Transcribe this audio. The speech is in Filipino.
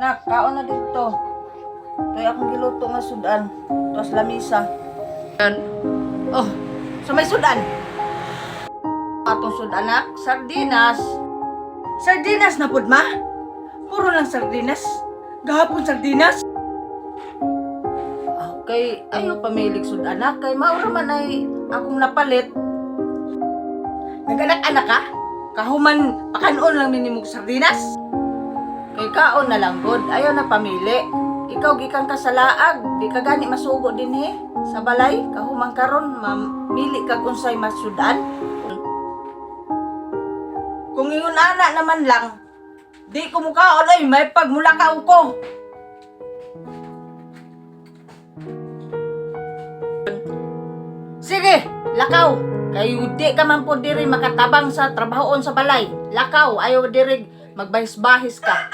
Nak, kaon na dito. Kaya akong giluto nga sudan. Tapos lamisa. Yan. Oh, sa may sudan. Atong sudan nak, sardinas. Sardinas na pud ma? Puro lang sardinas. Gahapon sardinas. Okay, ayaw pamilig sudan anak. Kay maura man ay akong napalit. Naganak-anak ka? Kahuman, pakanon lang minimog sardinas. Kay kaon na lang god, ayaw na pamili. Ikaw gikan ka sa laag, di ka gani masugo din he. Sa balay, kahumang karon, mamili kag unsay masudan. Kung ingon ana naman lang, di ko mukaon ay may pagmulakaw ko. Sige, lakaw. Kayo di ka man po diri makatabang sa trabahoon sa balay. Lakaw, ayaw diri magbahis-bahis ka.